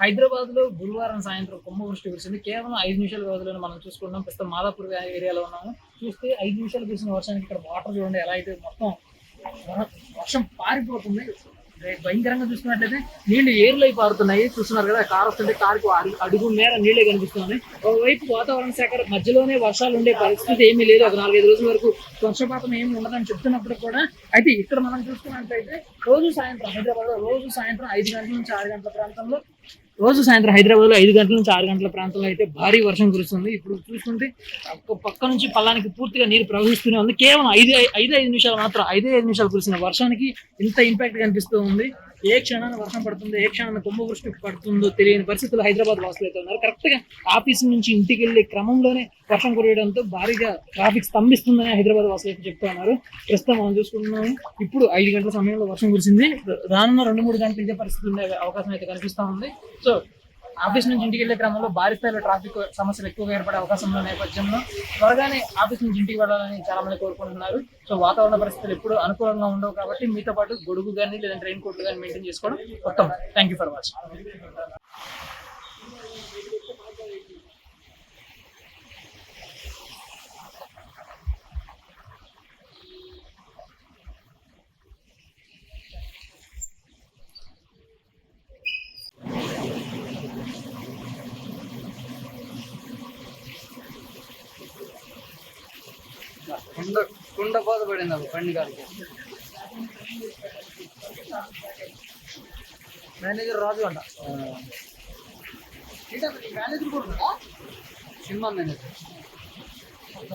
హైదరాబాద్లో గురువారం సాయంత్రం కుంభవృష్టి కురిసింది కేవలం ఐదు నిమిషాల వ్యవధిలో మనం చూసుకుంటాం ప్రస్తుతం మాదాపూర్ ఏరియాలో ఉన్నాము. చూస్తే ఐదు నిమిషాలు కురిసిన వర్షానికి ఇక్కడ వాటర్ చూడండి ఎలా అయితే మొత్తం వర్షం పారిపోతుంది. భయంకరంగా చూసుకున్నట్లయితే నీళ్ళు ఏర్లై పారుతున్నాయి. చూస్తున్నారు కదా కార్ వస్తుంటే కారుకు అడుగు అడుగు మేర నీళ్ళే కనిపిస్తున్నాయి. ఒకవైపు వాతావరణ శాఖ మధ్యలోనే వర్షాలు ఉండే పరిస్థితి ఏమీ లేదు. ఒక నాలుగైదు రోజుల వరకు వర్షపాతం ఏమి ఉండదని చెప్తున్నప్పుడు కూడా అయితే ఇక్కడ మనం చూసుకున్నట్లయితే రోజు సాయంత్రం హైదరాబాద్ రోజు సాయంత్రం ఐదు గంటల నుంచి ఆరు గంటల ప్రాంతంలో రోజు సాయంత్రం హైదరాబాద్లో ఐదు గంటల నుంచి ఆరు గంటల ప్రాంతంలో అయితే భారీ వర్షం కురుస్తుంది. ఇప్పుడు చూసుకుంటే ఒక పక్క నుంచి పల్లానికి పూర్తిగా నీరు ప్రవహిస్తూనే ఉంది. కేవలం ఐదు ఐదు ఐదు నిమిషాలు మాత్రం ఐదే ఐదు నిమిషాలు కురిసిన వర్షానికి ఇంత ఇంపాక్ట్ కనిపిస్తూ ఉంది. ఏ క్షణాన వర్షం పడుతుందో ఏ క్షణాన కుంభవృష్టి పడుతుందో తెలియని పరిస్థితులు హైదరాబాద్ వాసులు అయితే ఉన్నారు. కరెక్ట్గా ఆఫీస్ నుంచి ఇంటికి వెళ్ళే క్రమంలోనే వర్షం కురియడంతో భారీగా ట్రాఫిక్ స్తంభిస్తుందని హైదరాబాద్ వాసులు అయితే చెప్తా ఉన్నారు. ప్రస్తుతం మనం చూసుకుంటున్నాము. ఇప్పుడు ఐదు గంటల సమయంలో వర్షం కురిసింది. రానున్న రెండు మూడు గంటలు ఇదే పరిస్థితి ఉండే అవకాశం అయితే కనిపిస్తా ఉంది. సో ఆఫీస్ నుంచి ఇంటికి వెళ్ళే క్రమంలో భారీ స్థాయిలో ట్రాఫిక్ సమస్యలు ఎక్కువగా ఏర్పడే అవకాశం ఉన్న నేపథ్యంలో త్వరగానే ఆఫీస్ నుంచి ఇంటికి వెళ్ళాలని చాలా మంది కోరుకుంటున్నారు. సో వాతావరణ పరిస్థితులు ఎప్పుడు అనుకూలంగా ఉండవు కాబట్టి మీతో పాటు గొడుగు కానీ లేదంటే రెయిన్ కోట్లు కానీ మెయింటైన్ చేసుకోవడం ఉత్తమం. థ్యాంక్ యూ ఫర్ వాచింగ్ కుండ కుండ పోత పడింది అప్పుడు బండి గారికి. మేనేజర్ రాజు అంట. Cinema manager